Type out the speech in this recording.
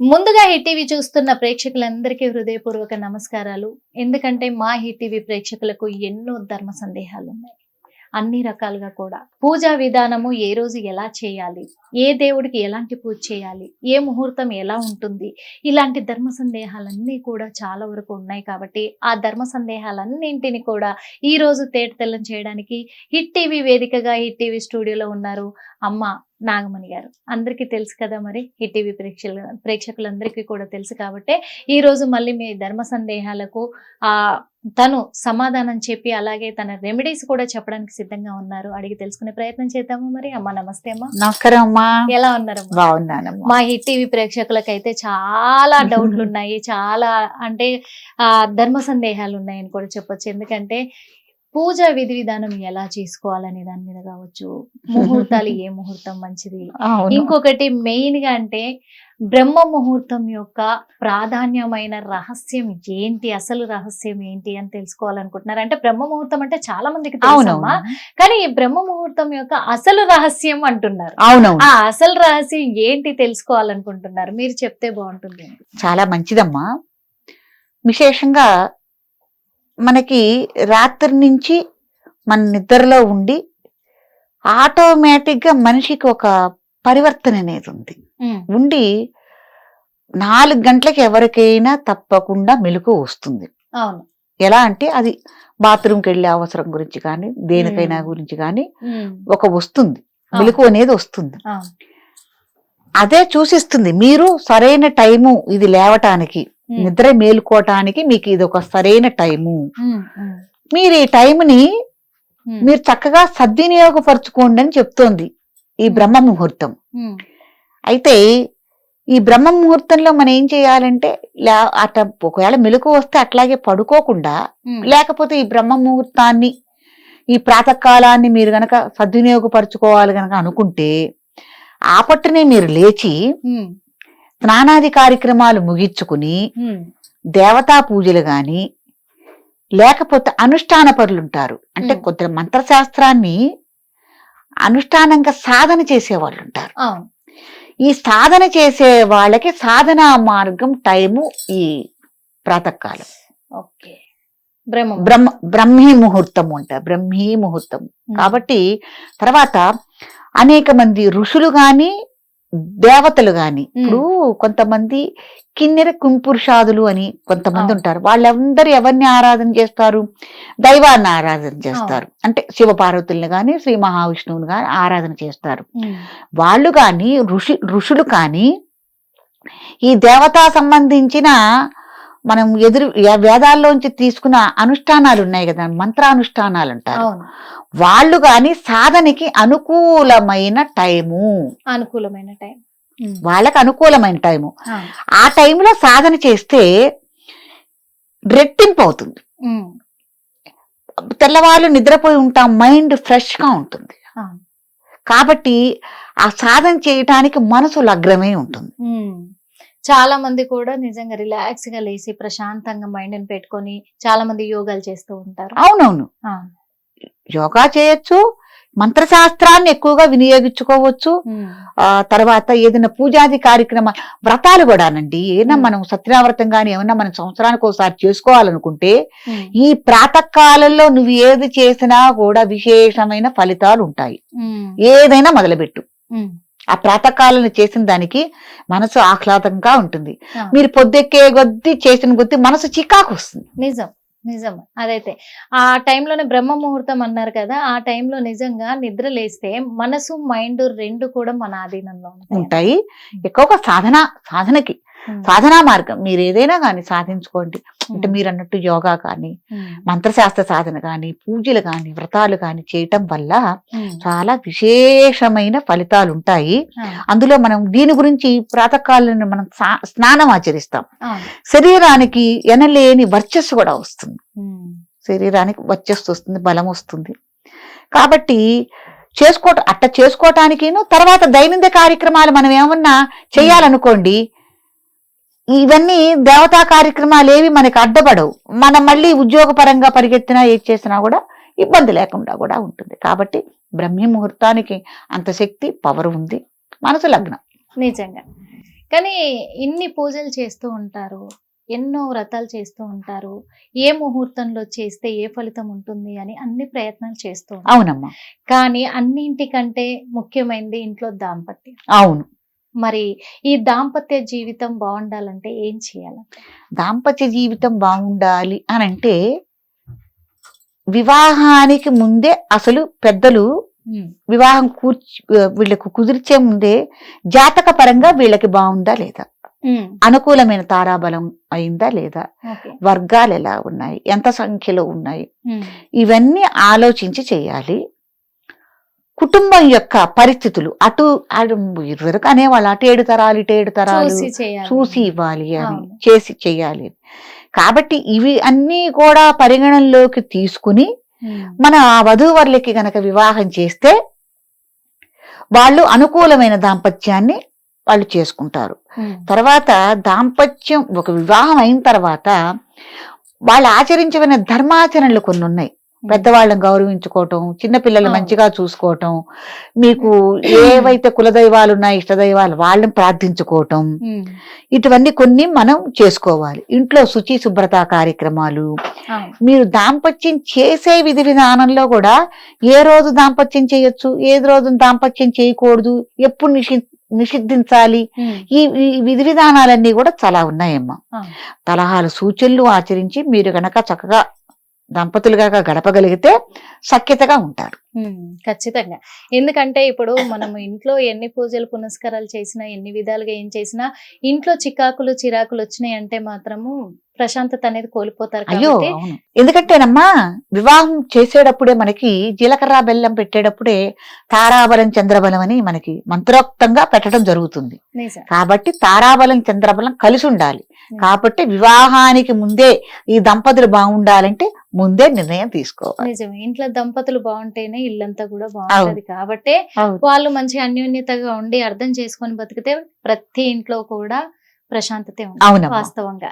ముందుగా hit TV చూస్తున్న ప్రేక్షకులందరికీ హృదయపూర్వక నమస్కారాలు. ఎందుకంటే మా హిట్ టీవీ ప్రేక్షకులకు ఎన్నో ధర్మ సందేహాలు ఉన్నాయి. అన్ని రకాలుగా కూడా. పూజా విధానము ఏ రోజు ఎలా చేయాలి? ఏ దేవుడికి ఎలాంటి పూజ చేయాలి? ఏ ముహూర్తం ఎలా ఉంటుంది? ఇలాంటి ధర్మ సందేహాలన్నీ కూడా చాలా వరకు ఉన్నాయి కాబట్టి ఆ ధర్మ సందేహాలన్నింటిని కూడా ఈ రోజు తేటతెల్లం చేయడానికి హిట్ టీవీ వేదికగా హిట్ టీవీ స్టూడియోలో ఉన్నారు. అమ్మ నాగమణి గారు. అందరికీ తెలుసు కదా మరి హిట్ టీవీ ప్రేక్షకుల ప్రేక్షకులందరికీ కూడా తెలుసు కాబట్టి ఈ రోజు మళ్ళీ మీ ధర్మ సందేహాలకు ఆ తను సమాధానం చెప్పి అలాగే తన రెమెడీస్ కూడా చెప్పడానికి సిద్ధంగా ఉన్నారు. అడిగి తెలుసుకునే ప్రయత్నం చేద్దాము మరి? అమ్మ నమస్తే అమ్మ. నమస్కారం అమ్మా. ఎలా ఉన్నారమ్మా? బాగున్నానమ్మా. మా హిట్ టీవీ ప్రేక్షకులకైతే చాలా డౌట్లు ఉన్నాయి. చాలా అంటే ఆ ధర్మ సందేహాలు ఉన్నాయని కూడా చెప్పొచ్చు. ఎందుకంటే పూజా విధి విధానం ఎలా చేసుకోవాలనే దాని మీద కావచ్చు. ముహూర్తాలు ఏ ముహూర్తం మంచిది. ఇంకొకటి మెయిన్గా అంటే బ్రహ్మ ముహూర్తం యొక్క ప్రాధాన్యమైన రహస్యం ఏంటి? అసలు రహస్యం ఏంటి అని తెలుసుకోవాలనుకుంటున్నారు. అంటే బ్రహ్మ ముహూర్తం అంటే చాలా మందికి అవునవును. తెలుసమ్మా కానీ ఈ బ్రహ్మ ముహూర్తం యొక్క అసలు రహస్యం అంటున్నారు. ఆ అసలు రహస్యం ఏంటి తెలుసుకోవాలనుకుంటున్నారు? మీరు చెప్తే బాగుంటుంది. చాలా మంచిదమ్మా. విశేషంగా మనకి రాత్రి నుంచి మన నిద్రలో ఉండి ఆటోమేటిక్గా మనిషికి ఒక పరివర్తన అనేది ఉంది. ఉండి నాలుగు గంటలకి ఎవరికైనా తప్పకుండా మెలకు వస్తుంది. అవును. ఎలా అంటే అది బాత్రూమ్కి వెళ్ళే అవసరం గురించి కానీ దేనికైనా. గురించి కానీ ఒక వస్తుంది. మెలకు అనేది వస్తుంది. అదే చూసిస్తుంది. మీరు సరైన టైము ఇది లేవటానికి నిద్ర మేలుకోవటానికి మీకు ఇది ఒక సరైన టైము. మీరు ఈ టైంని మీరు చక్కగా సద్వినియోగపరచుకోండి అని చెప్తోంది ఈ బ్రహ్మ ముహూర్తం. అయితే ఈ బ్రహ్మ ముహూర్తంలో మనం ఏం చేయాలంటే లే అట ఒకవేళ మెలకు వస్తే అట్లాగే పడుకోకుండా లేకపోతే ఈ బ్రహ్మ ముహూర్తాన్ని ఈ ప్రాతకాలాన్ని మీరు గనక సద్వినియోగపరచుకోవాలి గనక అనుకుంటే ఆ పట్టునే మీరు లేచి స్నానాది కార్యక్రమాలు ముగించుకుని దేవతా పూజలు గాని లేకపోతే అనుష్ఠాన పరులు ఉంటారు అంటే. కొంత మంత్రశాస్త్రాన్ని అనుష్ఠానంగా సాధన చేసే వాళ్ళు ఉంటారు ఈ సాధన చేసే వాళ్ళకి సాధనా మార్గం టైము ఈ ప్రాతకాలం. ఓకే. బ్రహ్మ బ్రహ్మ ముహూర్తం అంటారు బ్రహ్మీ ముహూర్తం కాబట్టి తర్వాత అనేక మంది ఋషులు గాని దేవతలు గాని ఇప్పుడు కొంతమంది కిన్నెర కుంపురుషాదులు అని కొంతమంది. ఉంటారు. వాళ్ళందరూ ఎవరిని ఆరాధన చేస్తారు? దైవాన్ని ఆరాధన చేస్తారు. అంటే శివపార్వతుల్ని గాని శ్రీ మహావిష్ణువుని గాని ఆరాధన చేస్తారు. వాళ్ళు గాని ఋషి ఋషులు కానీ ఈ దేవతా సంబంధించిన మనం ఎదురు వేదాల్లోంచి తీసుకున్న అనుష్ఠానాలు ఉన్నాయి కదా మంత్రానుష్ఠానాలు అంటారు వాళ్ళు గాని సాధనకి అనుకూలమైన టైము. అనుకూలమైన టైం. వాళ్ళకి అనుకూలమైన టైము. ఆ. టైంలో సాధన చేస్తే రెట్టింపు అవుతుంది. తెల్లవాళ్ళు నిద్రపోయి ఉంటాం మైండ్ ఫ్రెష్గా ఉంటుంది. కాబట్టి ఆ సాధన చేయటానికి మనసు లగ్నమై ఉంటుంది. చాలా మంది కూడా నిజంగా రిలాక్స్గా లేసి ప్రశాంతంగా మైండ్ని పెట్టుకొని చాలా మంది యోగాలు చేస్తూ ఉంటారు. అవునవును. యోగా చేయొచ్చు మంత్రశాస్త్రాన్ని ఎక్కువగా వినియోగించుకోవచ్చు. ఆ తర్వాత ఏదైనా పూజాది కార్యక్రమాలు వ్రతాలు కూడానండి. ఏదైనా. మనం సత్యనావ్రతం కానీ ఏమన్నా మనం సంవత్సరానికి ఒకసారి చేసుకోవాలనుకుంటే ఈ ప్రాతకాలంలో నువ్వు ఏది చేసినా కూడా విశేషమైన ఫలితాలు ఉంటాయి. ఏదైనా మొదలుపెట్టు. ఆ ప్రాతకాలను చేసిన దానికి మనసు ఆహ్లాదంగా ఉంటుంది. మీరు పొద్దెక్కే కొద్దీ చేసిన కొద్దీ మనసు చికాకు వస్తుంది. నిజం నిజం. అదైతే ఆ టైంలోనే బ్రహ్మ ముహూర్తం అన్నారు కదా ఆ టైంలో నిజంగా నిద్ర లేస్తే మనసు మైండ్ రెండు కూడా మన ఆధీనంలో ఉంటాయి. ఎక్కువగా సాధన సాధనకి. సాధనా మార్గం మీరు ఏదైనా కానీ సాధించుకోండి. అంటే మీరు అన్నట్టు యోగా కానీ మంత్రశాస్త్ర సాధన కానీ పూజలు కానీ వ్రతాలు కానీ చేయటం వల్ల చాలా విశేషమైన ఫలితాలు ఉంటాయి. అందులో మనం దీని గురించి ప్రాతకాలను మనం స్నానం ఆచరిస్తాం. శరీరానికి ఎనలేని వర్చస్సు కూడా వస్తుంది. శరీరానికి వర్చస్సు వస్తుంది బలం వస్తుంది. కాబట్టి చేసుకోట అట్ట చేసుకోవటానికిను తర్వాత దైనందిన కార్యక్రమాలు మనం ఏమన్నా చేయాలనుకోండి ఇవన్నీ దేవతా కార్యక్రమాలు ఏవి మనకి అడ్డపడవు. మనం మళ్ళీ ఉద్యోగపరంగా పరిగెత్తినా ఏది చేసినా కూడా ఇబ్బంది లేకుండా కూడా ఉంటుంది. కాబట్టి బ్రహ్మీ ముహూర్తానికి అంత శక్తి పవర్ ఉంది. మనసు లగ్నం. నిజంగా. కానీ ఇన్ని పూజలు చేస్తూ ఉంటారు? ఎన్నో వ్రతాలు చేస్తూ ఉంటారు? ఏ ముహూర్తంలో చేస్తే ఏ ఫలితం ఉంటుంది అని అన్ని ప్రయత్నాలు చేస్తూ అవునమ్మా. కానీ అన్నింటికంటే ముఖ్యమైనది ఇంట్లో దాంపత్యం. అవును. మరి ఈ దాంపత్య జీవితం బాగుండాలంటే ఏం చేయాలి? దాంపత్య జీవితం బాగుండాలి అని అంటే వివాహానికి ముందే అసలు పెద్దలు వివాహం కూర్చి వీళ్ళకు కుదిర్చే ముందే జాతక పరంగా వీళ్ళకి బాగుందా లేదా? అనుకూలమైన తారాబలం అయిందా లేదా? వర్గాలు ఎలా ఉన్నాయి? ఎంత సంఖ్యలో ఉన్నాయి? ఇవన్నీ ఆలోచించి చేయాలి. కుటుంబం యొక్క పరిస్థితులు అటు అటు ఇరువరకు అనేవాళ్ళు అటు ఏడు తరాలు ఇటు ఏడు తరాలు చూసి ఇవ్వాలి అని. చేసి చేయాలి కాబట్టి ఇవి అన్నీ కూడా పరిగణనలోకి తీసుకుని. మన ఆ వధూవరులకి గనక వివాహం చేస్తే వాళ్ళు అనుకూలమైన దాంపత్యాన్ని వాళ్ళు చేసుకుంటారు. తర్వాత దాంపత్యం ఒక వివాహం అయిన తర్వాత వాళ్ళు ఆచరించమైన ధర్మాచరణలు కొన్ని ఉన్నాయి పెద్దవాళ్ళని గౌరవించుకోవటం చిన్నపిల్లలు. మంచిగా చూసుకోవటం మీకు ఏవైతే కులదైవాలు ఉన్నాయి ఇష్టదైవాలు వాళ్ళని ప్రార్థించుకోవటం. ఇటువన్నీ కొన్ని మనం చేసుకోవాలి ఇంట్లో శుచి శుభ్రత కార్యక్రమాలు. మీరు దాంపత్యం చేసే విధి విధానంలో కూడా ఏ రోజు దాంపత్యం చేయొచ్చు ఏ రోజు దాంపత్యం చేయకూడదు ఎప్పుడు నిషి నిషిద్ధించాలి. ఈ విధి విధానాలన్నీ కూడా చాలా ఉన్నాయమ్మా. సలహాలు సూచనలు ఆచరించి మీరు గనక చక్కగా దంపతులుగా గడపగలిగితే సఖ్యతగా ఉంటారు. ఖచ్చితంగా. ఎందుకంటే ఇప్పుడు మనము ఇంట్లో ఎన్ని పూజలు పునస్కారాలు చేసినా ఎన్ని విధాలుగా ఏం చేసినా ఇంట్లో చికాకులు చిరాకులు వచ్చినాయి అంటే మాత్రము ప్రశాంతత అనేది కోల్పోతారు అయ్యో ఎందుకంటేనమ్మా వివాహం చేసేటప్పుడే మనకి జీలకర్ర బెల్లం పెట్టేటప్పుడే తారాబలం చంద్రబలం అని మనకి మంత్రోక్తంగా పెట్టడం జరుగుతుంది. కాబట్టి తారాబలం చంద్రబలం కలిసి ఉండాలి. కాబట్టి వివాహానికి ముందే ఈ దంపతులు బాగుండాలంటే ముందే నిర్ణయం తీసుకోవాలి. నిజమే. ఇంట్లో దంపతులు బాగుంటేనే ఇల్లంతా కూడా బాగుంటది కాబట్టి. వాళ్ళు మంచి అన్యోన్యతగా ఉండి అర్థం చేసుకొని బతికితే ప్రతి ఇంట్లో కూడా ప్రశాంతతే వాస్తవంగా.